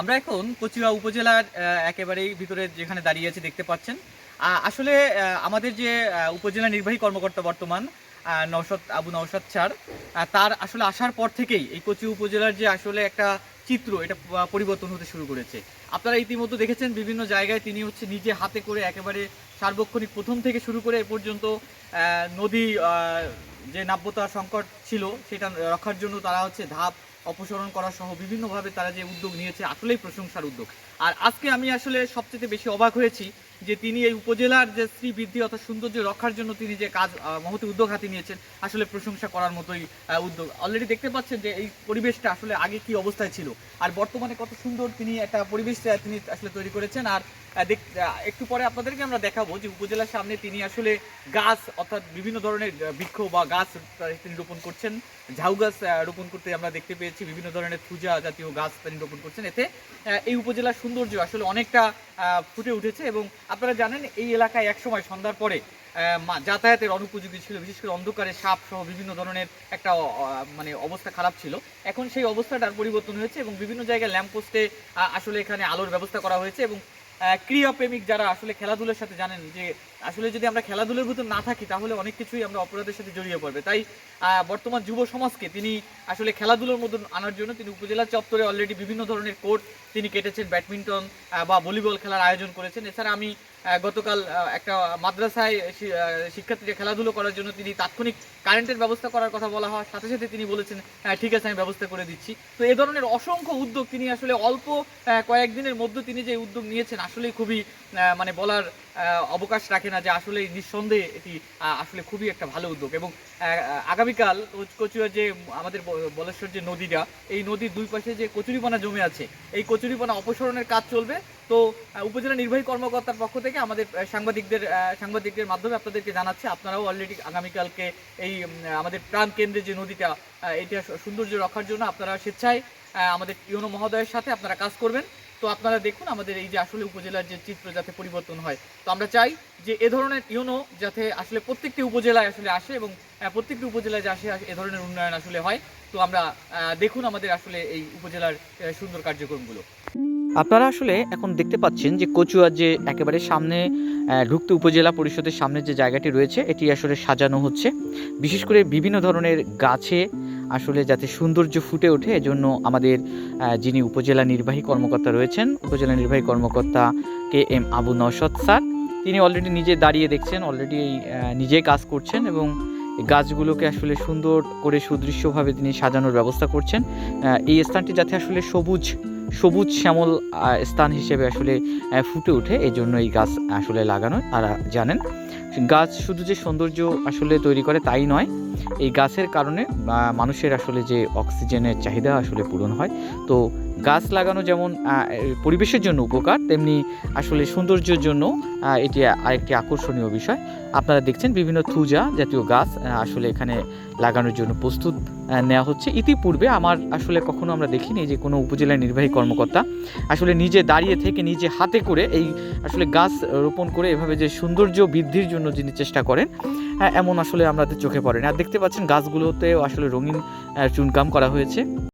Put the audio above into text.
আমরা এখন কচুয়া উপজেলার একেবারেই ভিতরে যেখানে দাঁড়িয়ে আছি দেখতে পাচ্ছেন। আসলে আমাদের যে উপজেলা নির্বাহী কর্মকর্তা বর্তমান নওশাদ, আবু নওশাদ স্যার তার আসলে আসার পর থেকেই এই কচি উপজেলার যে আসলে একটা চিত্র, এটা পরিবর্তন হতে শুরু করেছে। আপনারা ইতিমধ্যে দেখেছেন, বিভিন্ন জায়গায় তিনি হচ্ছে নিজে হাতে করে একেবারে সার্বক্ষণিক প্রথম থেকে শুরু করে এ পর্যন্ত নদী যে নাব্যতা সংকট ছিল সেটা রক্ষার জন্য তারা হচ্ছে ধাপ অপসারণ করা সহ বিভিন্নভাবে তারা যে উদ্যোগ নিয়েছে আসলেই প্রশংসার উদ্যোগ। আর আজকে আমি আসলে সবচেয়ে বেশি অবাক হয়েছি যে তিনি এই উপজেলার যে শ্রী বৃদ্ধি অর্থাৎ সৌন্দর্য রক্ষার জন্য তিনি যে কাজ মহতি উদ্যোগ হাতে নিয়েছেন, আসলে প্রশংসা করার মতোই উদ্যোগ। অলরেডি দেখতে পাচ্ছেন যে এই পরিবেশটা আসলে আগে কি অবস্থায় ছিল। আর বর্তমানে কত সুন্দর তিনি একটা পরিবেশ তিনি আসলে তৈরি করেছেন। আর একটু পরে আপনাদেরকে আমরা দেখাবো যে উপজেলার সামনে তিনি আসলে গাছ অর্থাৎ বিভিন্ন ধরনের বৃক্ষ বা গাছ তিনি রোপণ করছেন। ঝাউ গাছ রোপণ করতে আমরা দেখতে পেয়েছি, বিভিন্ন ধরনের পূজা জাতীয় গাছ তিনি রোপণ করছেন। এতে এই উপজেলার সৌন্দর্য আসলে অনেকটা ফুটে উঠেছে এবং আপনারা জানেন এই এলাকায় একসময় সন্ধ্যার পরে যাতায়াতের অনুপযোগী ছিল, বিশেষ করে অন্ধকারে সাপ সহ বিভিন্ন ধরনের একটা মানে অবস্থা খারাপ ছিল। এখন সেই অবস্থাটার পরিবর্তন হয়েছে এবং বিভিন্ন জায়গায় ল্যাম্পপোস্টে আসলে এখানে আলোর ব্যবস্থা করা হয়েছে এবং ক্রীড়াপ্রেমিক যারা আসলে খেলাধুলার সাথে জানেন যে আসলে যদি আমরা খেলাধুলার ভিতর না থাকি, তাহলে অনেক কিছুই আমরা অপরাধের সাথে জড়িয়ে পড়বে। তাই বর্তমান যুব সমাজকে তিনি আসলে খেলাধুলোর মধ্যে আনার জন্য তিনি উপজেলা চত্বরে অলরেডি বিভিন্ন ধরনের কোর্ট তিনি কেটেছেন, ব্যাডমিন্টন বা ভলিবল খেলার আয়োজন করেছেন। এছাড়া আমি গতকাল একটা মাদ্রাসায় শিক্ষার্থীদের খেলাধুলো করার জন্য তিনি তাৎক্ষণিক কারেন্টের ব্যবস্থা করার কথা বলা হয়। সাথে সাথে তিনি বলেছেন "হ্যাঁ, ঠিক আছে আমি ব্যবস্থা করে দিচ্ছি। তো এ ধরনের অসংখ্য উদ্যোগ তিনি আসলে অল্প কয়েকদিনের মধ্যে তিনি যে উদ্যোগ নিয়েছেন আসলেই খুবই মানে বলার অবকাশ রাখে না যে আসলে নিঃসন্দেহে এটি আসলে খুবই একটা ভালো উদ্যোগ। এবং আগামীকাল কচ- কচুয়া যে আমাদের বলেশ্বর যে নদীটা, এই নদীর দুই পাশে যে কচুরিপানা জমে আছে, এই কচুরিপানা অপসারণের কাজ চলবে। তো উপজেলা নির্বাহী কর্মকর্তার পক্ষ থেকে আমাদের সাংবাদিকদের সাংবাদিকদের মাধ্যমে আপনাদেরকে জানাচ্ছে, আপনারাও অলরেডি আগামীকালকে এই আমাদের প্রাণ কেন্দ্রে যে নদীটা এটা সৌন্দর্য রক্ষার জন্য আপনারা স্বেচ্ছায় আমাদের ইউনো মহোদয়ের সাথে আপনারা কাজ করবেন। তো আপনারা দেখুন আমাদের এই যে আসলে উপজেলার যে চিত্র যাতে পরিবর্তন হয়। তো আমরা চাই যে এ ধরনের ইউনো যাতে আসলে প্রত্যেকটি উপজেলায় আসলে আসে এবং প্রত্যেকটি উপজেলায় যে আসে এ ধরনের উন্নয়ন আসলে হয়। তো আমরা দেখুন আমাদের আসলে এই উপজেলার সুন্দর কার্যক্রমগুলো। আপনারা আসলে এখন দেখতে পাচ্ছেন যে কচুয়া যে একেবারে সামনে ঢুকতে উপজেলা পরিষদের সামনে যে জায়গাটি রয়েছে, এটি আসলে সাজানো হচ্ছে। বিশেষ করে বিভিন্ন ধরনের গাছে আসলে যাতে সৌন্দর্য ফুটে ওঠে, এজন্য আমাদের যিনি উপজেলা নির্বাহী কর্মকর্তা রয়েছেন, উপজেলা নির্বাহী কর্মকর্তা K M Abu Nasad sir, তিনি অলরেডি নিজে দাঁড়িয়ে দেখছেন অলরেডি নিজে কাজ করছেন এবং গাছগুলোকে আসলে সুন্দর করে সুদৃশ্যভাবে তিনি সাজানোর ব্যবস্থা করছেন। এই স্থানটি যাতে আসলে সবুজ সবুজ শ্যামল স্থান হিসেবে আসলে ফুটে ওঠে। এই জন্য এই গাছ আসলে লাগানো তারা জানেন, গাছ শুধু যে সৌন্দর্য আসলে তৈরি করে তাই নয়, এই গাছের কারণে মানুষের আসলে যে অক্সিজেনের চাহিদা আসলে পূরণ হয়। তো গাছ লাগানো যেমন পরিবেশের জন্য উপকার, তেমনি আসলে সৌন্দর্যের জন্য এটি আরেকটি আকর্ষণীয় বিষয়। আপনারা দেখছেন বিভিন্ন থুজা জাতীয় গাছ আসলে এখানে লাগানোর জন্য প্রস্তুত নেওয়া হচ্ছে। ইতিপূর্বে আমার আসলে কখনো আমরা দেখিনি যে কোনো উপজেলা নির্বাহী কর্মকর্তা আসলে নিজে দাঁড়িয়ে থেকে নিজে হাতে করে এই আসলে গাছ রোপণ করে এভাবে যে সৌন্দর্য বৃদ্ধির জন্য যিনি চেষ্টা করেন এমন আসলে আমাদের চোখে পড়ে না। আর দেখতে পাচ্ছেন গাছগুলোতেও আসলে রঙিন চুনকাম করা হয়েছে।